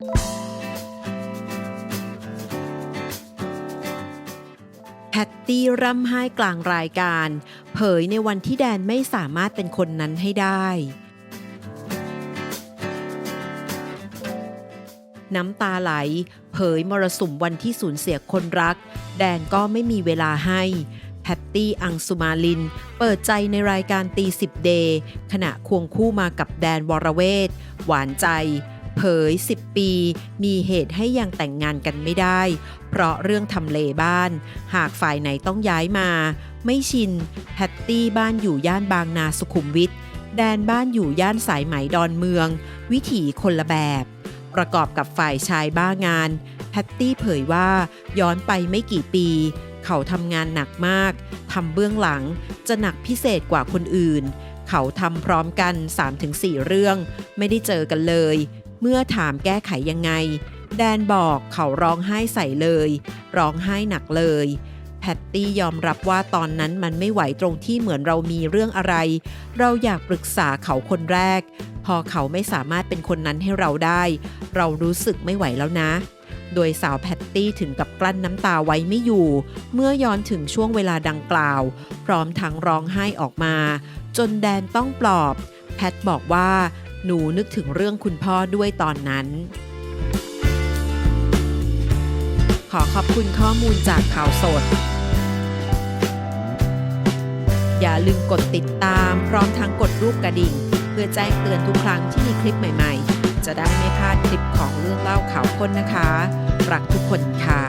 แพตตี้ร่ำไห้กลางรายการ เผยในวันที่แดนไม่สามารถเป็นคนนั้นให้ได้น้ำตาไหล เผยมรสุมวันที่สูญเสียคนรัก แดนก็ไม่มีเวลาให้ แพตตี้อังสุมาลิน เปิดใจในรายการตีสิบเดย์ขณะควงคู่มากับแดนวรเวทหวานใจ เผย 10 ปี มีเหตุให้ยังแต่งงานกันไม่ได้ เพราะเรื่องทำเลบ้าน หากฝ่ายไหนต้องย้ายมา ไม่ชิน แพตตี้บ้านอยู่ย่านบางนาสุขุมวิทแดนบ้านอยู่ย่านสายไหมดอนเมือง วิถีคนละแบบ ประกอบกับฝ่ายชายบ้างาน แพตตี้เผยว่าย้อนไปไม่กี่ปี เขาทำงานหนักมากทำเบื้องหลังจะหนักพิเศษกว่าคนอื่น เขาทำพร้อมกัน 3-4 เรื่อง ไม่ได้เจอกันเลย เมื่อถามแก้ไขยังไง แดนบอกเขาร้องไห้ใส่เลย ร้องไห้หนักเลย แพตตี้ยอมรับว่าตอนนั้นมันไม่ไหวตรงที่เหมือนเรามีเรื่องอะไร เราอยากปรึกษาเขาคนแรก พอเขาไม่สามารถเป็นคนนั้นให้เราได้ เรารู้สึกไม่ไหวแล้วนะโดยสาวแพตตี้ถึงกับกลั้นน้ำตาไว้ไม่อยู่ เมื่อย้อนถึงช่วงเวลาดังกล่าว พร้อมทั้งร้องไห้ออกมา จนแดนต้องปลอบ แพทบอกว่า หนูนึกถึงเรื่องคุณพ่อด้วยตอนนั้น ขอขอบคุณข้อมูลจากข่าวสด อย่าลืมกดติดตามพร้อมทั้งกดรูปกระดิ่ง เพื่อแจ้งเตือนทุกครั้งที่มีคลิปใหม่ๆ จะได้ไม่พลาดคลิปของเรื่องเล่าข่าวคนนะคะ รักทุกคนค่ะ